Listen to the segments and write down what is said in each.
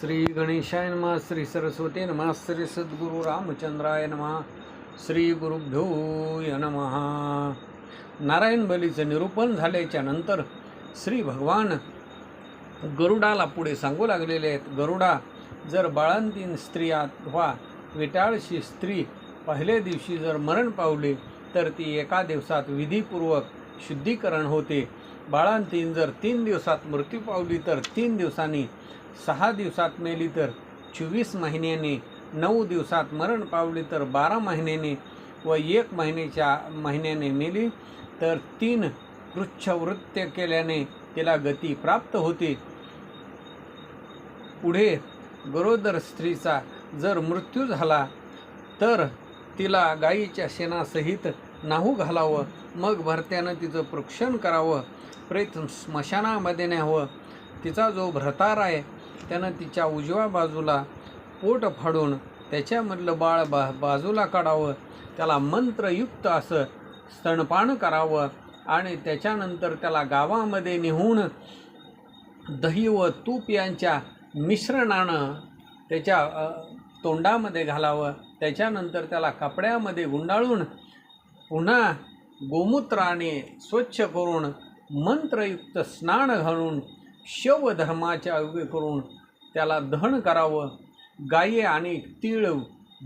श्री गणेशाय नमः श्री सरस्वती नमः श्री सद्गुरु रामचंद्राय नमः श्री गुरुभ्यो नमः. नारायण बलीचं निरूपण झाल्याच्यानंतर श्री भगवान गरुडाला पुढे सांगू लागलेले आहेत गरुडा जर बाळंतीन स्त्री अथवा विटाळशी स्त्री पहिल्या दिवशी जर मरण पावले तर ती एका दिवसात विधीपूर्वक शुद्धीकरण होते. बाळंतीन जर तीन दिवसात मृत्यू पावली तर तीन दिवसांनी सहा दिवसात मेली तर चोवीस महिन्याने नऊ दिवसात मरण पावली तर बारा महिन्याने व एक महिन्याच्या महिन्याने मेली तर तीन कृच्छवृत्य केल्याने तिला गती प्राप्त होते. पुढे गरोदर स्त्रीचा जर मृत्यू झाला तर तिला गायीच्या शेणासहित नाहू घालावं मग भरत्यानं तिचं प्रोक्षण करावं प्रेत स्मशानामध्ये न्यावं. तिचा जो भ्रतार आहे त्यानं तिच्या उजव्या बाजूला पोट फाडून त्याच्यामधलं बाळ बा बाजूला काढावं. त्याला मंत्रयुक्त असं स्तनपान करावं आणि त्याच्यानंतर त्याला गावामध्ये नेहून दही व तूप यांच्या मिश्रणानं त्याच्या तोंडामध्ये घालावं. त्याच्यानंतर त्याला कपड्यामध्ये गुंडाळून पुन्हा गोमूत्राने स्वच्छ करून मंत्रयुक्त स्नान घालून शवधर्माच्या उभे करून त्याला दहन करावं. गाये आणि तीळ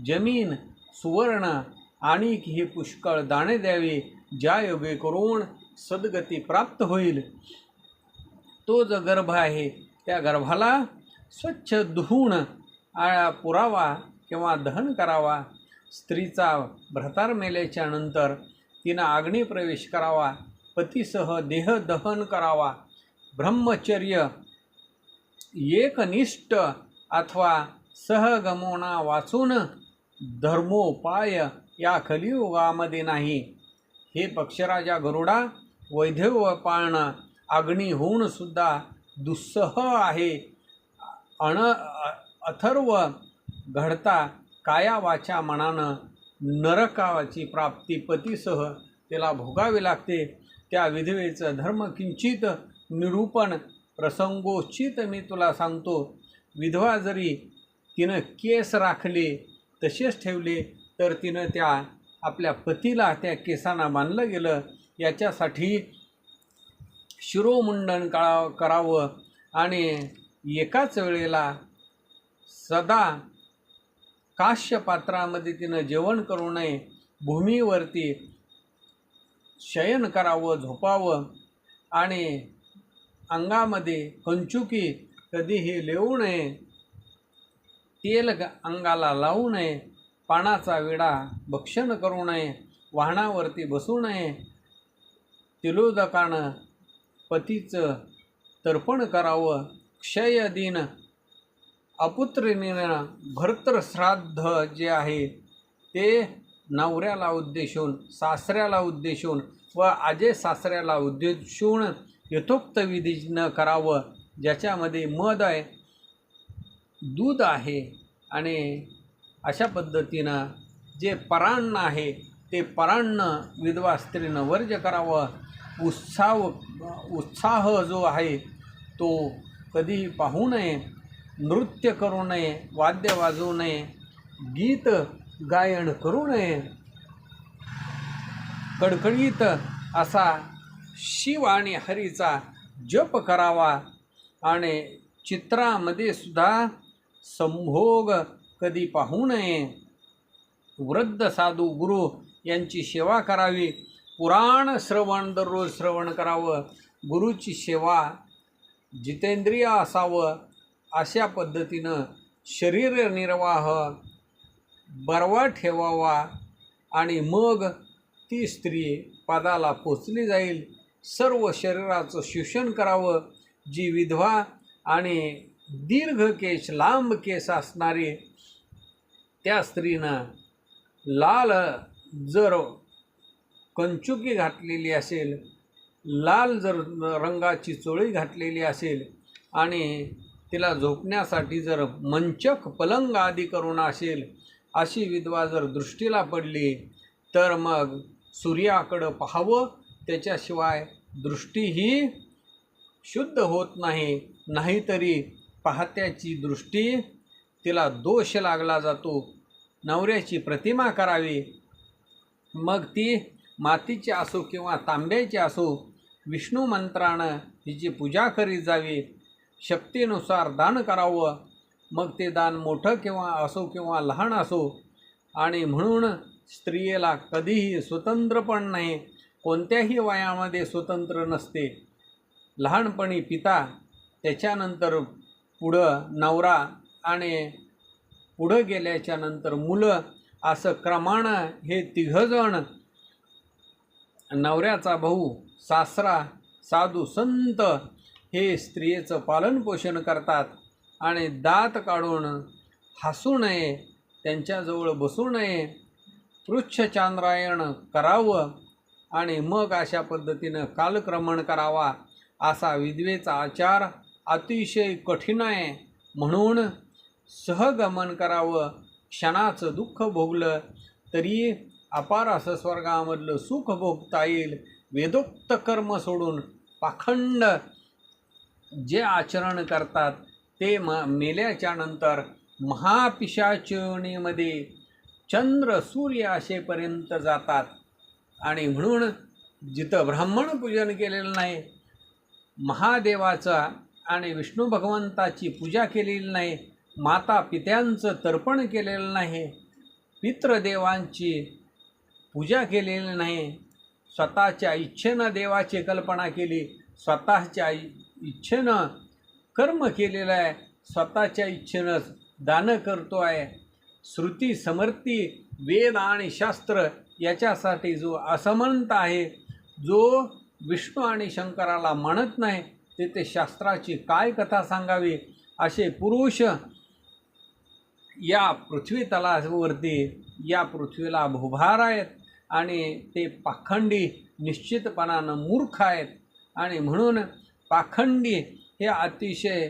जमीन सुवर्ण आणि हे पुष्कळ दाणे द्यावे ज्या योगे करून सद्गती प्राप्त होईल. तो जो गर्भ आहे त्या गर्भाला स्वच्छ धुवून आ- पुरावा किंवा दहन करावा. स्त्रीचा भ्रतार मेल्याच्या नंतर तिनं अग्नी प्रवेश करावा पतीसह देह दहन करावा. ब्रह्मचर्य एकनिष्ठ अथवा सहगमोना वाचून धर्मोपाय या कलियुगामध्ये नाही हे पक्षराजा गरुडा वैधव पाळणं अग्नी होऊन सुद्धा दुस्सह आहे अण अथर्व घडता काया वाचा मनानं नरकाची प्राप्ती पतीसह त्याला भोगावी लागते त्या विधवेचं धर्म किंचित निरूपण प्रसंगोचित मी तुला सांगतो. विधवा जरी तिनं केस राखले तसेच ठेवले तर तिनं त्या आपल्या पतीला त्या केसांना मानलं गेलं. याच्यासाठी शिरोमुंडन काळा करावं आणि एकाच वेळेला सदा काश्य पात्रामध्ये तिनं जेवण करू नये भूमीवरती शयन करावं झोपावं आणि अंगामध्ये कंचुकी कधीही लेऊ नये. तेल अंगाला लावू नये. पानाचा विडा भक्षण करू नये. वाहनावरती बसू नये. तिलोदकानं पतीचं तर्पण करावं. क्षयदिन अपुत्रिणीनं भर्तृश्राद्ध जे आहे ते नवऱ्याला उद्देशून सासऱ्याला उद्देशून व आजे सासऱ्याला उद्देशून यथोक्त विधीनं करावं ज्याच्यामध्ये मध आहे दूध आहे आणि अशा पद्धतीनं जे परान्न आहे ते परान्न विधवा स्त्रीनं वर्ज करावं. उत्साह उत्साह जो आहे तो कधीही पाहू नये नृत्य करू नये वाद्य वाजवू नये गीत गायन करू नये. कडकडीत असा शिव आणि हरीचा जप करावा आणि चित्रामध्ये सुद्धा संभोग कधी पाहू नये. वृद्ध साधू गुरु यांची सेवा करावी. पुराण श्रवण दररोज श्रवण करावं. गुरुची सेवा जितेंद्रिय असावं अशा पद्धतीनं शरीर निर्वाह बरवा ठेवावा आणि मग ती स्त्री पदाला पोचली जाईल. सर्व शरीराचं शोषण करावं. जी विधवा आणि दीर्घ केस लांब केस असणारी त्या स्त्रीनं लाल जर कंचुकी घातलेली असेल लाल जर रंगाची चोळी घातलेली असेल आणि तिला झोपण्यासाठी जर मंचक पलंग आदी करून असेल अशी विधवा जर दृष्टीला पडली तर मग सूर्याकडं पाहावं त्याच्याशिवाय दृष्टी ही शुद्ध होत नाही. नाहीतरी पाहत्याची दृष्टी तिला दोष लागला जातो. नवऱ्याची प्रतिमा करावी. मग ती मातीची असो किंवा तांब्याची असो विष्णू मंत्रानं तिची पूजा करीत जावी. शक्तीनुसार दान करावं. मग ते दान मोठं किंवा असो किंवा लहान असो. आणि म्हणून स्त्रियेला कधीही स्वतंत्र पण नाही. कोणत्याही वयामध्ये स्वतंत्र नसते. लहानपणी पिता त्याच्यानंतर पुढं नवरा आणि पुढं गेल्याच्यानंतर मुलं असं क्रमानं हे तिघजण नवऱ्याचा भाऊ सासरा साधू संत हे स्त्रियेचं पालनपोषण करतात आणि दात काढून हसू नये त्यांच्याजवळ बसू नये पृच्छचांद्रायण करावं आणि मग अशा पद्धतीनं कालक्रमण करावा असा विधवेचा आचार अतिशय कठीण आहे. म्हणून सहगमन करावं. क्षणाचं दुःख भोगलं तरी अपार असं स्वर्गामधलं सुख भोगता येईल. वेदोक्त कर्म सोडून पाखंड जे आचरण करतात ते म मेल्याच्या नंतर महापिशाचणीमध्ये चंद्र सूर्य असेपर्यंत जातात. आणि म्हणून जिथं ब्राह्मण पूजन केलेलं नाही महादेवाचा आणि विष्णू भगवंताची पूजा केलेली नाही माता पित्यांचं तर्पण केलेलं नाही पितृदेवांची पूजा केलेली नाही स्वतःच्या इच्छेनं देवाची कल्पना केली स्वतःच्या इच्छेनं कर्म केलेलं आहे स्वतःच्या इच्छेनंच दान करतो आहे श्रुती समर्थी वेद आणि शास्त्र याच्यासाठी जो असमंत आहे जो विष्णू आणि शंकराला म्हणत नाही तिथे शास्त्राची काय कथा सांगावी? असे पुरुष या पृथ्वी तलावरती या पृथ्वीला भुभार आहेत आणि ते पाखंडी निश्चितपणानं मूर्ख आहेत. आणि म्हणून पाखंडी हे अतिशय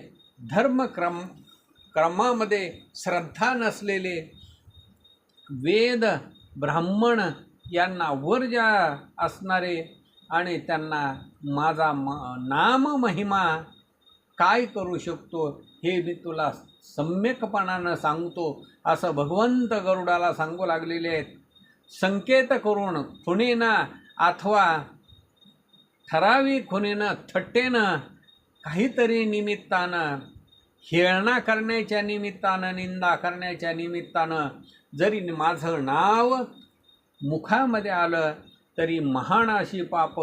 धर्मक्रम क्रमामध्ये श्रद्धा नसलेले वेद ब्राह्मण यांना वर्जा असणारे आणि त्यांना माझा म नाम महिमा काय करू शकतो हे मी तुला सम्यकपणानं सांगतो असं भगवंत गरुडाला सांगू लागलेले आहेत. संकेत करून खुणेनं अथवा ठराविक खुणेनं थट्टेनं काहीतरी निमित्तानं खेळणा करण्याच्या निमित्तानं निंदा करण्याच्या निमित्तानं जरी माझं नाव मुखामध्ये आलं तरी महान अशी पाप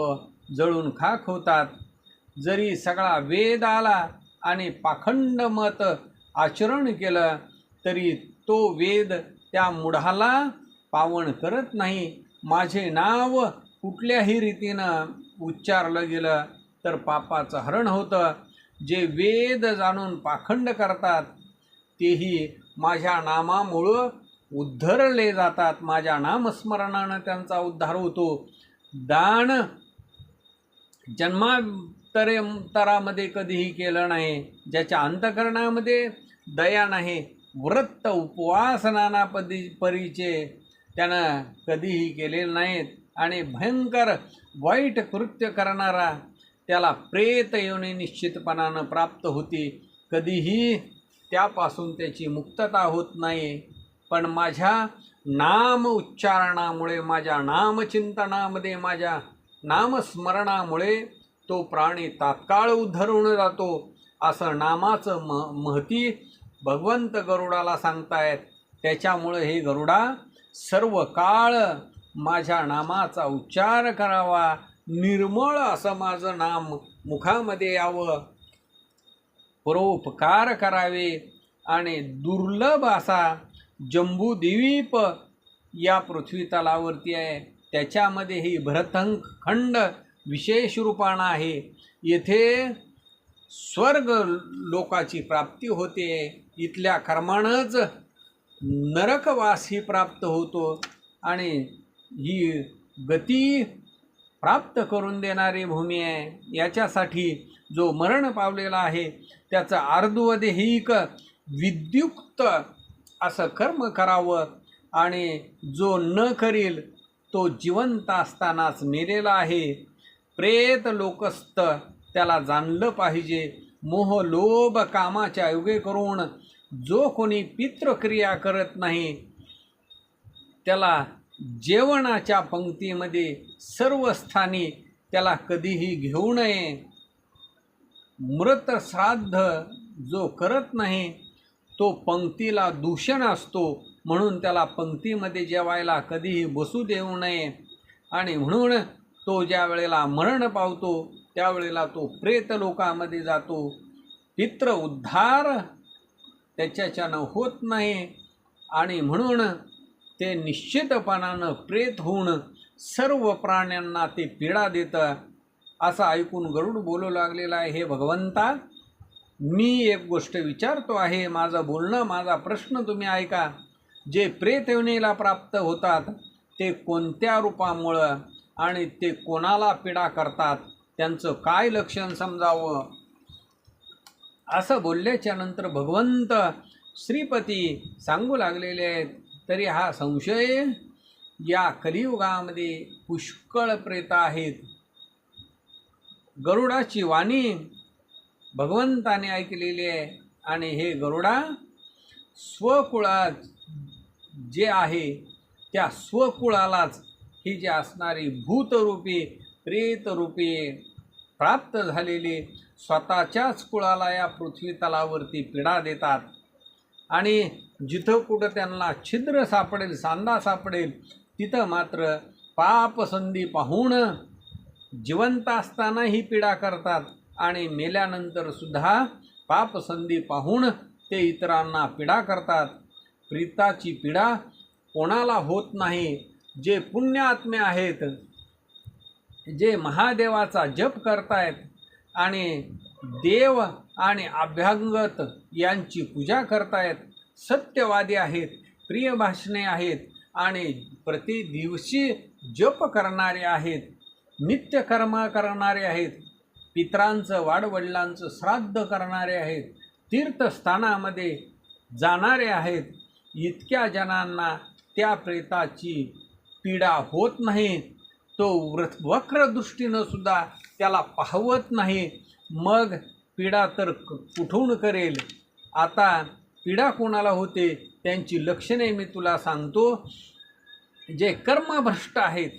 जळून खाक होतात. जरी सगळा वेद आला आणि पाखंड मत आचरण केलं तरी तो वेद त्या मुढाला पावन करत नाही. माझे नाव कुठल्याही रीतीनं उच्चारलं गेलं तर पापाचं हरण होतं. जे वेद जाणून पाखंड करतात तेही माझ्या नामामुळं उद्धरले जातात. माझ्या नामस्मरणानं त्यांचा उद्धार होतो. दान जन्मांतरेंतरामध्ये कधीही केलं नाही. ज्याच्या अंतकरणामध्ये दया नाही व्रत उपवास नाना पदी परीचे त्यानं कधीही केलेले नाहीत. आणि भयंकर वाईट कृत्य करणारा त्याला प्रेत येणे निश्चितपणानं प्राप्त होती. कधीही त्यापासून त्याची मुक्तता होत नाही. पण माझ्या नाम उच्चारणामुळे माझ्या नामचिंतनामध्ये माझ्या नामस्मरणामुळे तो प्राणी तात्काळ उद्धरून जातो. असं नामाचं म महती भगवंत गरुडाला सांगतायत. त्याच्यामुळे हे गरुडा सर्व काळ माझ्या नामाचा उच्चार करावा. निर्मळ असं माझं नाम मुखामध्ये यावं. परोपकार करावे आणि दुर्लभ असा जंबूद्वीप या पृथ्वी तलावरती आहे. त्याच्यामध्ये ही भरतंक खंड विशेष रूपानं आहे. येथे स्वर्ग लोकाची प्राप्ती होते. इथल्या कर्मानंच नरकवास ही प्राप्त होतो आणि ही गती प्राप्त करून देणारी भूमी आहे. याच्यासाठी जो मरण पावलेला आहे त्याचं आर्दवदेहिक विद्युक्त असं कर्म करावं आणि जो न करील तो जिवंत असतानाच मेलेला आहे. प्रेत लोकस्त त्याला जाणलं पाहिजे. मोह लोभ कामाच्या योगे करून जो कोणी पितृक्रिया करत नाही त्याला जेवणाच्या पंक्तीमध्ये सर्व स्थानी त्याला कधीही घेऊ नये. मृत श्राद्ध जो करत नाही तो पंक्तीला दूषण असतो म्हणून त्याला पंक्तीमध्ये जेवायला कधीही बसू देऊ नये. आणि म्हणून तो ज्या वेळेला मरण पावतो त्यावेळेला तो प्रेत लोकामध्ये जातो. पित्र उद्धार त्याच्याच्यानं होत नाही. आणि म्हणून ते निश्चितपणानं प्रेत होऊन सर्व प्राण्यांना ते पीडा देतं असं ऐकून गरुड बोलू लागलेला आहे हे भगवंता मी एक गोष्ट विचारतो आहे. माझं बोलणं माझा प्रश्न तुम्ही ऐका. जे प्रेत योनीला प्राप्त होतात ते कोणत्या रूपामुळं आणि ते कोणाला पीडा करतात? त्यांचं काय लक्षण समजावं? असं बोलल्याच्या नंतर भगवंत श्रीपती सांगू लागलेले आहेत तरी हा संशय या कलियुगामध्ये पुष्कळ प्रेत आहेत. गरुडाची वाणी भगवंताने ऐकलेली आहे आणि हे गरुडा स्वकुळात जे आहे त्या स्वकुळालाच ही जी असणारी भूतरूपी प्रेतरूपी प्राप्त झालेली स्वतःच्याच कुळाला या पृथ्वी तलावरती पीडा देतात. आणि जिथं कुठं त्यांना छिद्र सापडेल सांदा सापडेल तिथं मात्र पापसंधी पाहून जिवंत असताना ही पीडा करतात आणि मेल्यानंतर सुद्धा पापसंधी पाहून ते इतरांना पीडा करतात. प्रीताची पीडा कोणाला होत नाही? जे पुण्यात्मे आहेत जे महादेवाचा जप करतायत आणि देव आणि अभ्यांगत यांची पूजा करतायत. सत्यवादी आहेत प्रिय भाषणे आहेत आणि प्रतिदिवशी जप करणारे आहेत नित्यकर्म करणारे आहेत पित्रांचं वाडवडिलांचं श्राद्ध करणारे आहेत तीर्थस्थानामध्ये जाणारे आहेत. इतक्या जणांना त्या प्रेताची पीडा होत नाही तो व्र वक्रदृष्टीनं सुद्धा त्याला पाहवत नाही. मग पीडा तर क- कुठून करेल. आता पीडा कोणाला होते त्यांची लक्षणे मी तुला सांगतो. जे कर्मभ्रष्ट आहेत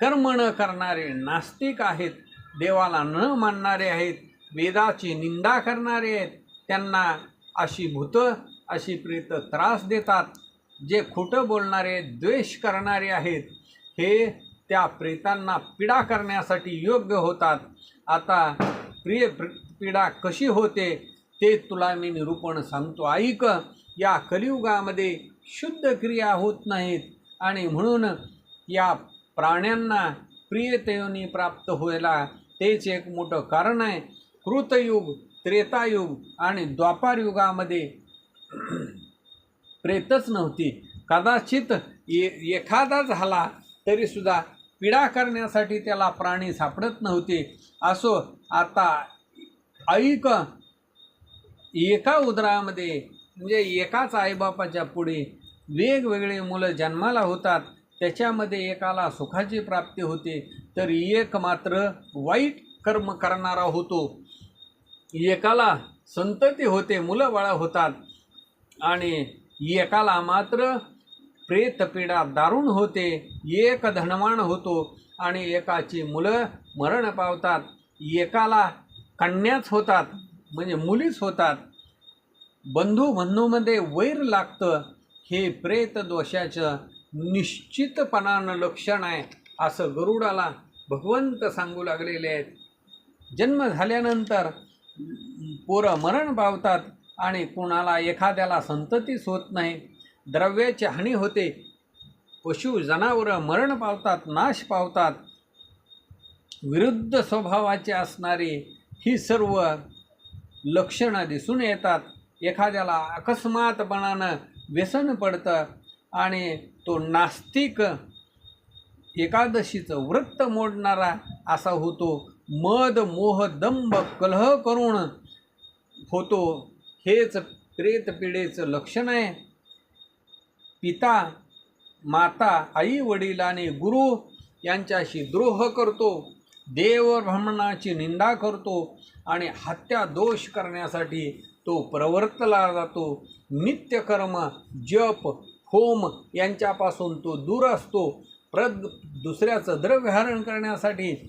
कर्म न करणारे नास्तिक आहेत देवाला न मानणारे आहेत वेदाची निंदा करणारे आहेत त्यांना अशी भूतं अशी प्रेत त्रास देतात. जे खोटं बोलणारे द्वेष करणारे आहेत हे त्या प्रेतांना पीडा करण्यासाठी योग्य होतात. आता प्रिय प्र- पीडा कशी होते ते तुला मी निरूपण सांगतो. ऐक या कलियुगामध्ये शुद्ध क्रिया होत नाहीत आणि म्हणून या प्राण्यांना प्रियतेयोनी प्राप्त व्हायला तेच एक मोठं कारण आहे. कृतयुग त्रेतायुग आणि द्वापार युगामध्ये प्रेतच नव्हती. कदाचित ए एखादा झाला तरीसुद्धा पीडा करण्यासाठी त्याला प्राणी सापडत नव्हते. असो आता ऐक. एका उदरामध्ये म्हणजे एकाच आईबापाच्या पुढे वेगवेगळे मुलं जन्माला होतात त्याच्यामध्ये एकाला सुखाची प्राप्ती होते. तर एक मात्र वाईट कर्म करणारा होतो. एकाला संतती होते मुलं बाळा होतात. आणि एकाला मात्र प्रेतपीडा दारुण होते एक धनवान होतो. आणि एकाची मुलं मरण पावतात. एकाला कन्याच होतात म्हणजे मुलीच होतात. बंधू बंधूमध्ये वैर लागतं हे प्रेत दोषाचं निश्चितपणानं लक्षण आहे असं गरुडाला भगवंत सांगू लागलेले आहेत. जन्म झाल्यानंतर पोरं मरण पावतात आणि कोणाला एखाद्याला संततीच होत नाही. द्रव्याची हानी होते. पशु जनावरं मरण पावतात नाश पावतात. विरुद्ध स्वभावाचे असणारी ही सर्व लक्षणं दिसून येतात. एखाद्याला अकस्मातपणानं व्यसन पडतं आणि तो नास्तिक एकादशीचं व्रत मोडणारा असा होतो. मद मोह दंभ कलह करून होतो. हेच प्रेतपिढेचं लक्षण आहे. पिता माता आई वडील आणि गुरु यांच्याशी द्रोह करतो. देव ब्राह्मणाची निंदा करतो आणि हत्या दोष करण्यासाठी तो प्रवर्तला जातो. नित्यकर्म जप होम यांच्यापासून तो दूर असतो. प्र दुसऱ्याचं द्रव्यहरण करण्यासाठी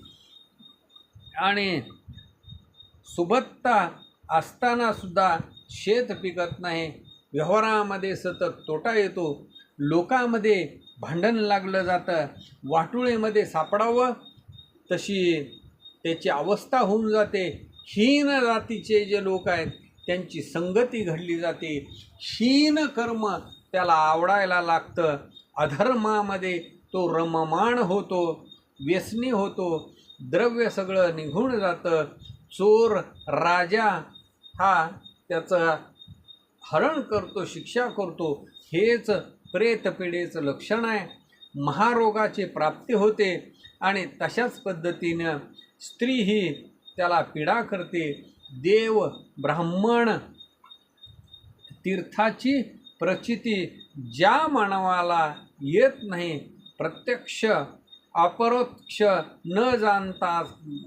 आणि सुबत्ता असतानासुद्धा शेत पिकत नाही. व्यवहारामध्ये सतत तोटा येतो. लोकामध्ये भांडण लागलं जातं. वाटुळेमध्ये सापडावं तशी त्याची अवस्था होऊन जाते. हीन जातीचे जे लोक आहेत त्यांची संगती घडली जाते. हीन कर्म त्याला आवडायला लागतं. अधर्मामध्ये तो रममाण होतो व्यसनी होतो. द्रव्य सगळं निघून जातं. चोर राजा हा त्याचं हरण करतो शिक्षा करतो. हेच प्रेतपिढेचं लक्षण आहे. महारोगाची प्राप्ती होते. आणि तशाच पद्धतीनं स्त्री ही त्याला पीडा करते. देव ब्राह्मण तीर्थाची प्रचिती ज्या मानवाला येत नाही प्रत्यक्ष अपरोक्ष न जाणता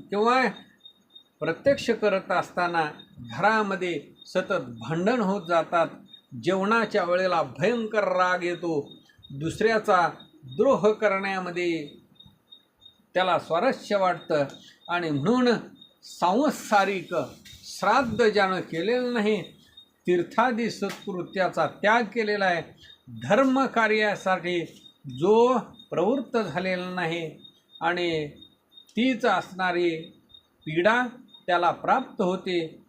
किंवा प्रत्यक्ष करत असताना घरामध्ये सतत भांडण होत जातात. जेवणाच्या वेळेला भयंकर राग येतो. दुसऱ्याचा द्रोह करण्यामध्ये त्याला स्वारस्य वाटतं. आणि म्हणून सांसारिक श्राद्ध ज्यानं केलेलं नाही तीर्थादी सत्कृत्याचा त्याग केलेला आहे. धर्म कार्यासाठी जो प्रवृत्त झालेला नाही आणि तीच असणारी पीडा त्याला प्राप्त होते.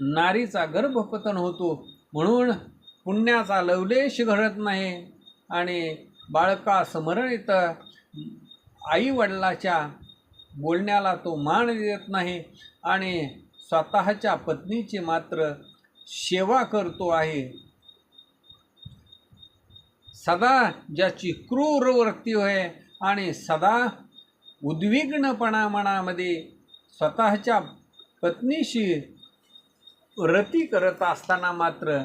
नारीचा गर्भपतन होतो. म्हणून पुण्याचा लवलेश घडत नाही. आणि बाळका स्मरणित येतं आईवडिलाच्या बोलण्याला तो मान देत नाही आणि स्वतःच्या पत्नीची मात्र सेवा करतो आहे. सदा ज्याची क्रूर वृत्ती होय आणि सदा उद्विग्नपणा मनामध्ये स्वतःच्या पत्नीशी रती करत असताना मात्र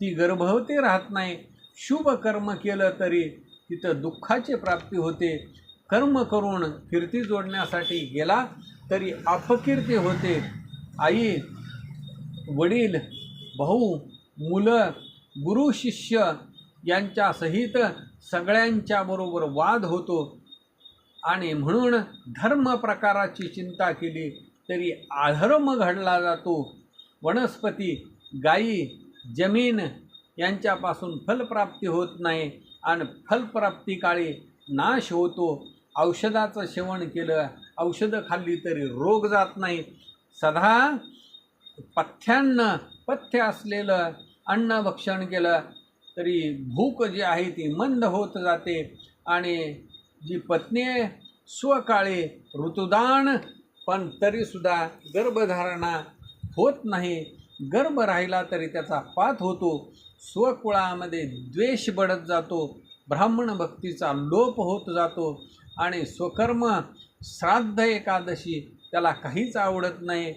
ती गर्भवती राहत नाही. शुभ कर्म केलं तरी तिथं दुःखाची प्राप्ती होते. कर्म करून कीर्ती जोडण्यासाठी गेला तरी अपकीर्ती होते. आई वडील भाऊ मुलं गुरु शिष्य यांच्या सहित सगळ्यांच्या बरोबर वाद होतो. आणि म्हणून धर्म प्रकाराची चिंता केली तरी अधर्म घडला जातो. वनस्पती गायी जमीन यांच्यापासून फलप्राप्ती होत नाही आणि फलप्राप्तीकाळी नाश होतो. औषधाचं सेवन केलं औषधं खाल्ली तरी रोग जात नाही. सदा पथ्यान्न पथ्य असलेलं अन्न भक्षण केलं तरी भूक जी आहे ती मंद होत जाते आणि जी पत्नी आहे स्वकाळी ऋतुदान पण तरीसुद्धा गर्भधारणा होत नाही गर्भ राहिला तरी त्याचा पात होतो स्वकुळामध्ये द्वेष बढत जातो ब्राह्मण भक्तीचा लोप होत जातो आणि स्वकर्म श्राद्ध एकादशी त्याला काहीच आवडत नाही.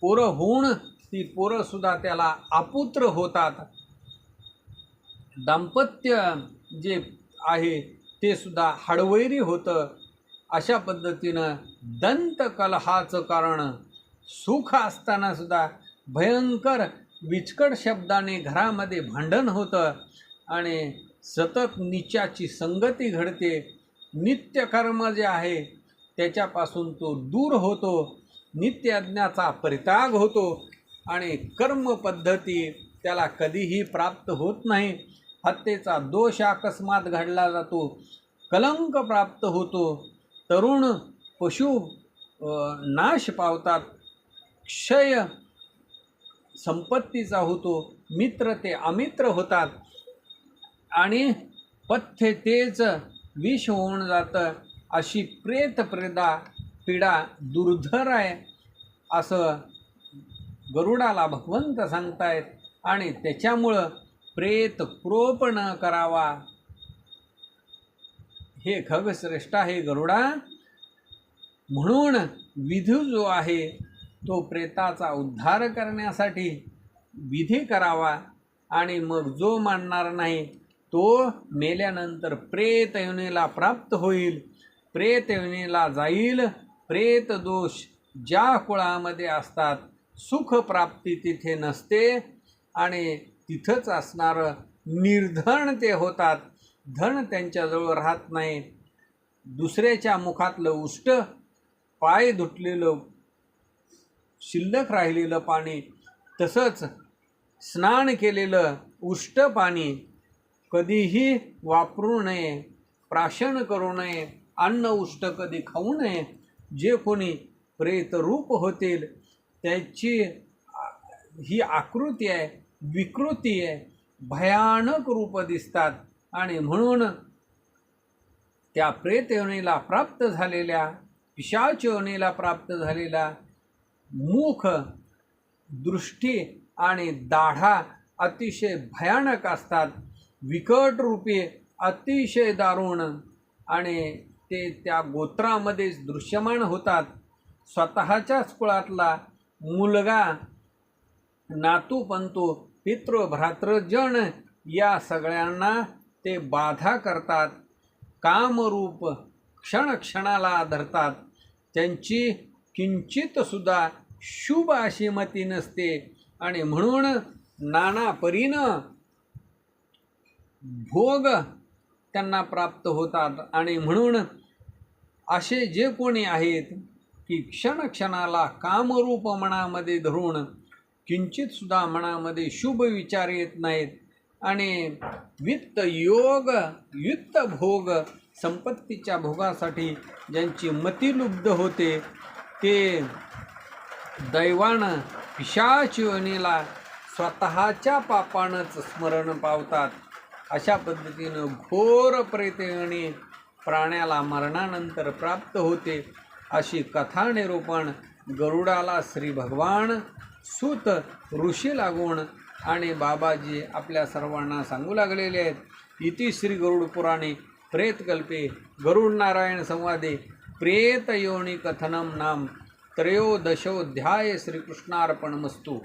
पोरं होऊन ती पोरंसुद्धा त्याला आपुत्र होतात. दाम्पत्य जे आहे ते सुद्धा हडवैरी होतं. अशा पद्धतीनं दंतकलहाचं कारण सुख असतानासुद्धा भयंकर विचकट शब्दाने घरामध्ये भांडण होतं आणि सतत निच्याची संगती घडते. नित्यकर्म जे आहे त्याच्यापासून तो दूर होतो नित्यज्ञाचा परित्याग होतो आणि कर्मपद्धती त्याला कधीही प्राप्त होत नाही. हत्येचा दोष अकस्मात घडला जातो कलंक प्राप्त होतो तरुण पशु नाश पावतात क्षय संपत्तीचा होतो मित्र ते अमित्र होतात आणि पथ्य तेच विष होऊन जातं अशी प्रेत प्रेदा पीडा दुर्धर आहे असं गरुडाला भगवंत सांगतायत. आणि त्याच्यामुळं प्रेत क्रोप न करावा. हे खगश्रेष्ठ आहे गरुडा. म्हणून विधू जो आहे तो प्रेताचा उद्धार करण्यासाठी विधी करावा. आणि मग जो मानणार नाही तो मेल्यानंतर प्रेत योनीला प्राप्त होईल. प्रेत योनीला जाईल. प्रेत दोष ज्या कुळामध्ये असतात सुखप्राप्ती तिथे नसते आणि तिथंच असणारं निर्धन ते होतात. धन त्यांच्याजवळ राहत नाही. दुसऱ्याच्या मुखातलं उष्ट पाय धुटलेलं शिल्लक राहिलेलं पाणी तसंच स्नान केलेलं उष्ट पाणी कधीही वापरू नये प्राशन करू नये अन्न उष्ट कधी खाऊ नये जे कोणी प्रेतरूप होतील त्याची ही आकृती आहे विकृती आहे भयानक रूप दिसतात. आणि म्हणून त्या प्रेत योनीला प्राप्त झालेल्या पिशाच योनीला प्राप्त झालेला मुख दृष्टी आणि दाढा अतिशय भयानक असतात. विकट रूपी अतिशय दारुण आणि ते त्या गोत्रामध्येच दृश्यमान होतात. स्वतःच्याच कुळातला मुलगा नातू पंतू पितृ भ्रातृजन या सगळ्यांना ते बाधा करतात. कामरूप क्षणक्षणाला धरतात. त्यांची किंचितसुद्धा शुभ अशी मती नसते आणि म्हणून नाना परीनं भोग त्यांना प्राप्त होतात. आणि म्हणून असे जे कोणी आहेत की क्षण क्षणाला कामरूप मनामध्ये धरून किंचितसुद्धा मनामध्ये शुभ विचार येत नाहीत आणि वित्त योग युक्त भोग संपत्तीच्या भोगासाठी ज्यांची मती लुब्ध होते ते दैवानं पिशाच योनीला स्वतःच्या पापानंच स्मरण पावतात. अशा पद्धतीनं घोर प्रयत्ने प्राण्याला मरणानंतर प्राप्त होते अशी कथा निरूपण गरुडाला श्री भगवान सूत ऋषी लागून आणि बाबाजी आपल्या सर्वांना सांगू लागलेले आहेत. इति श्री गरुड पुराणे प्रेतकल्पे गरुड नारायण संवादे प्रेतयोनी कथनम नाम त्रयोदशोध्याय श्रीकृष्णार्पणमस्तू